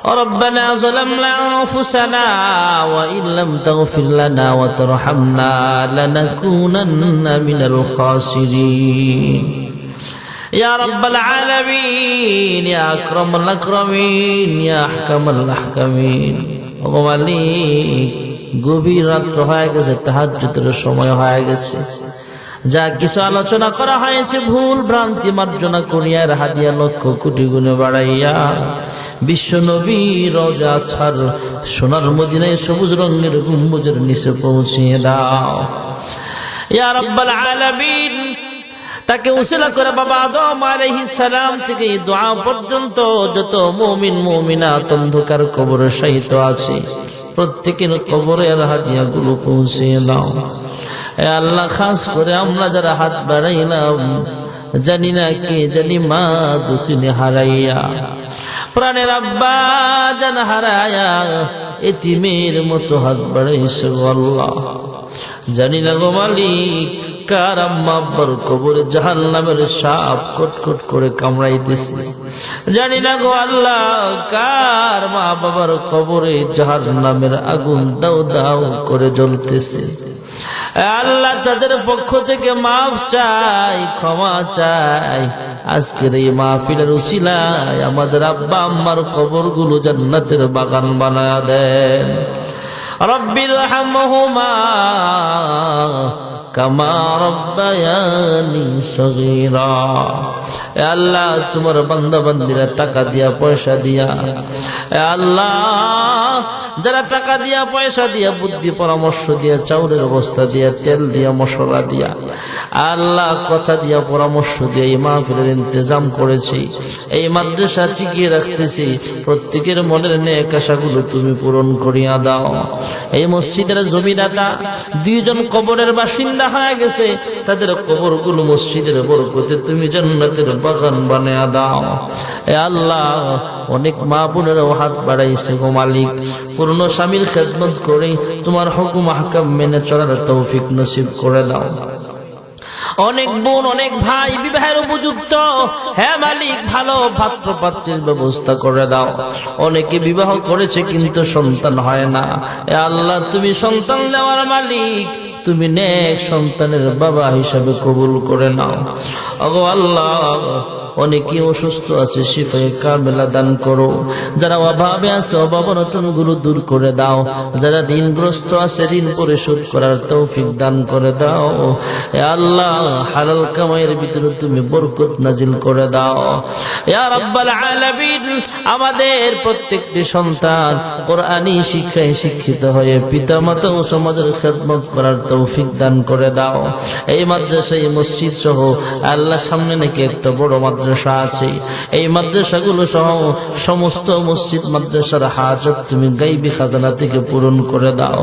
ربنا ظلمنا أنفسنا وإن لم تغفر لنا وترحمنا لنكونن من الخاسرين يا رب العالمين يا أكرم الأكرمين يا أحكم الأحكمين ও মালিক গভীর রাত্র হয়ে গেছে তাহাজ্জুদের সময় হয়ে গেছে যা কিছু আলোচনা করা হয়েছে ভুল ভ্রান্তি মার্জনা করিয়া হাদিয়া লক্ষ কোটি গুণে বাড়াইয়া বিশ্ব নবী রজা ছাড়, সোনার মদিনায় সবুজ রঙের গুম্বুজের নিচে পৌঁছিয়ে দাও। ইয়া রাব্বাল আলামিন, তাকে উসিলা করে বাবা আদম আলাইহিস সালাম থেকে দোয়া পর্যন্ত যত মুমিন, মুমিনাত অন্ধকার কবরে শায়িত আছে, প্রত্যেকের কবরে হাদিয়া গুলো পৌঁছে দাও। আল্লাহ, খাস করে আমরা যারা হাত বাড়াইলাম, জানি না কে জানি মা দুঃখিনে হারাইয়া। প্রাণের আব্বা জান হারায়া এতিমের মতো হাত বাড়াইছে আল্লাহ। জানি না গো মালিক কার আম্মা আব্বার কবরে জাহান নামের সাপ কটকট করে কামড়াইতেছে। জানি না গো আল্লাহ, কার মা বাবার কবরে জাহান নামের আগুন দাও দাও করে জ্বলতেছে। আল্লাহ তাদের পক্ষ থেকে মাফ চাই, ক্ষমা চাই। আজকের এই মাহফিলের উসিলায় আমাদের আব্বা আম্মার কবরগুলো জান্নাতের বাগান বানায় দেন। রব্বিল হামহুমা আল্লাহ, তোমার বান্দা বান্দিরা টাকা দিয়া, পয়সা দিয়া। আল্লাহ, যারা টাকা দিয়া, পয়সা দিয়া, বুদ্ধি পরামর্শ দিয়া, চাউলের অবস্থা দিয়া, তেল দিয়া, মশলা দিয়া, আল্লাহ কথা দিয়া, পরামর্শ দিয়া এই মাহফিলের ইন্তজাম করেছি। এই মাদ্রাসা টিকিয়ে রাখতেছি। প্রত্যেকের মনের নেক তুমি পূরণ করিয়া দাও। এই মসজিদের জমিদাতা, দুইজন কবরের বাসিন্দা হয়ে গেছে, তাদের কবরগুলো মসজিদের বরকতে তুমি জান্নাতের বাগান বানিয়ে দাও। এ আল্লাহ, অনেক মা বোনেরাও হাত বাড়াইছে গো মালিক। পূর্ণ স্বামীর খেদমত করে তোমার হুকুম হাকাম মেনে চলার তৌফিক নসিব করে দাও। অনেক বোন, অনেক ভাই বিবাহের উপযুক্ত। হ্যাঁ মালিক, ভালো পাত্র পাত্রের ব্যবস্থা করে দাও। অনেকে বিবাহ করেছে কিন্তু সন্তান হয় না। আল্লাহ, তুমি সন্তান দেওয়ার মালিক। তুমি নেক সন্তানের বাবা হিসাবে কবুল করে নাও। অগো আল্লাহ অনেকে অসুস্থ আছে শিফায় কামেলা দান করো। যারা অভাবে আছে অভাব অনটনগুলো দূর করে দাও। যারা ঋণগ্রস্ত আছে, ঋণ পরিশোধ করার তৌফিক দান করে দাও। আল্লাহ, হালাল কামাইয়ের ভিতরে তুমি বরকত নাজিল করে দাও। আমাদের প্রত্যেকটি সন্তান কোরআনী শিক্ষায় শিক্ষিত হয়ে পিতা মাতা ও সমাজের খেদমত করার তৌফিক দান করে দাও। এই মাদ্রাসা এই মসজিদ সহ আল্লাহ সামনে নাকি একটা বড় মাদ্রাসা আছে। এই মাদ্রাসাগুলো সহ সমস্ত মসজিদ, মাদ্রাসার হাজত তুমি গাইবি খাজানা থেকে পূরণ করে দাও।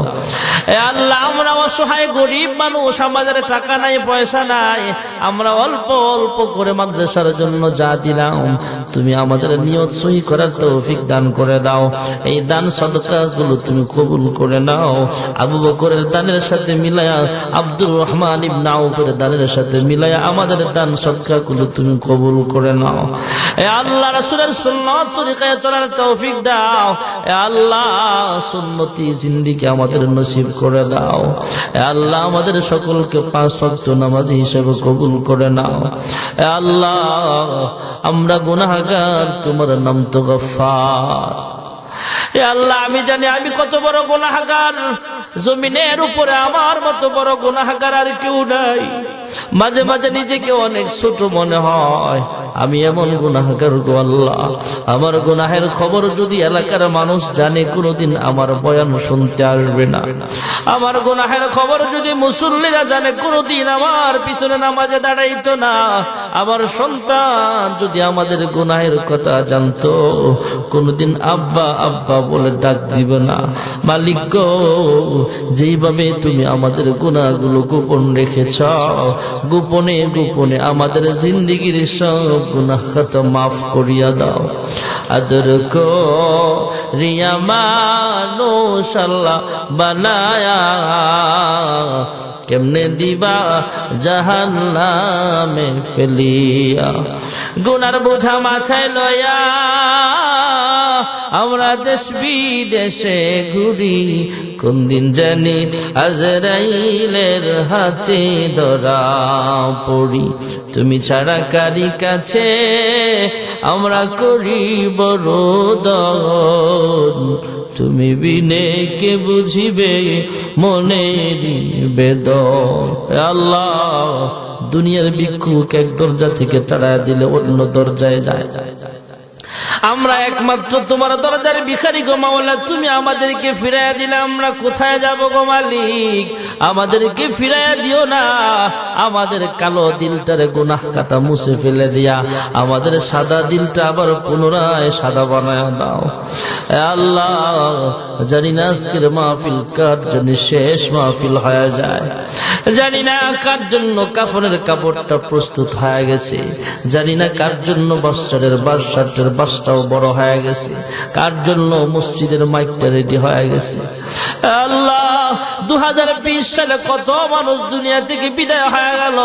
আল্লাহ, আমরা অসহায় গরিব মানুষ, আমাদের টাকা নাই, পয়সা নাই। আমরা অল্প অল্প করে মাদ্রাসার জন্য যা দিলাম, তুমি আমাদের নিয়ত সহি করার তৌফিক দান করে দাও। এই দান সদকা গুলো তুমি কবুল করে নাও। আবু বকরের দানের সাথে মিলায়া, আব্দুর রহমান ইবনে আউফের দানের সাথে মিলায়া আমাদের দান সদকা গুলো তুমি কবুল করে নাও। এ আল্লাহ রাসূলের সুন্নাত তরিকায় চলার তৌফিক দাও। এ আল্লাহ সুন্নতি জিন্দিকে আমাদের নসিব করে দাও। এ আল্লাহ আমাদের সকলকে পাঁচ ওয়াক্ত নামাজি হিসেবে কবুল করে নাও। এ আল্লাহ, আমরা গুনাহগার, তোমার নাম তো গফফার। এ আল্লাহ, আমি জানি আমি কত বড় গুনাহগার। জমিনের উপরে আমার মতো বড় গুনাহগার আর কেউ নাই। মাঝে মাঝে নিজেকে অনেক ছোট মনে হয়। আমি এমন গুনাহগার গো আল্লাহ। আমার গুনাহের খবর যদি এলাকার মানুষ জানে, কোনোদিন আমার বয়ান শুনতে আসবে না। আমার গুনাহের খবর যদি মুসল্লিরা জানে, কোনোদিন আমার পিছনে নামাজে দাঁড়াইতো না। আমার সন্তান যদি আমাদের গুনাহের কথা জানতো, কোনোদিন আব্বা আব্বা বলে ডাক দিবে না। মালিক গো, যেইভাবে তুমি আমাদের গুণাগুলো গোপন রেখেছ গোপনে গোপনে আমাদের জিন্দিগির সব গুনাহ খাত মাফ করিয়া দাও। আদর রিয়া মানুষ আল্লাহ বানায়া কেমনে দিবা জাহান নামে ফেলিয়া। গুনার বোঝা মাথায় লয়া আমরা দেশ বিদেশে ঘুরি। কোন দিন জানি আজরাইলের হাতে ধরা পড়ি। তুমি ছাড়া কারি কাছে আমরা করি বড় তুমি বিনে কে বুঝিবে মনের বেদন আল্লাহ, দুনিয়ার ভিক্ষুক এক দরজা থেকে তাড়া দিলে অন্য দরজায় যায় যায় যায়। আমরা একমাত্র তোমার দরজার ভিখারি গো মাওলা, তুমি আমাদেরকে ফিরাইয়া দিলে আমরা কোথায় যাব গো মালিক? আমাদেরকে ফিরাইয়া দিও না। আমাদের কালো দিলটারে গুনাহ কাটা মুছে ফেলে দিয়া, আমাদের সাদা দিলটা আবার পুনরায় সাদা বানায় দাও। আল্লাহ, জানি না আজকের মাহফিল কার জন্য শেষ মাহফিল হয়ে যায়। জানি না কার জন্য কাফনের কাপড়টা প্রস্তুত হয়ে গেছে। জানি না কার জন্য বাচ্চাদের বাস শার্টের বাসটাও বড় হয়ে গেছে। কার জন্য মসজিদের মাইকটা রেডি হয়ে গেছে। আল্লাহ সালে কত মানুষ দুনিয়া থেকে বিদায় হয়ে গেল।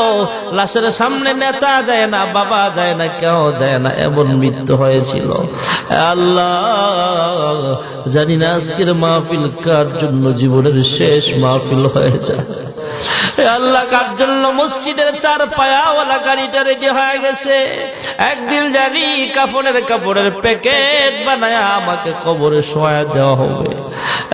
লাশের সামনে নেতা যায় না, বাবা যায় না, কেউ যায় না, এমন মৃত্যু হয়েছিল। আল্লাহ, জানি না আজকের মাহফিল কার জন্য জীবনের শেষ মাহফিল হয়ে যায়। আল্লাহ, কার জন্য মসজিদের চার পায়াওয়ালা গাড়িটা রেডি হয়ে গেছে। একদিন জানি কাপড়ের কাপড়ের প্যাকেট বানায় আমাকে কবরে শোয়া দেওয়া হবে।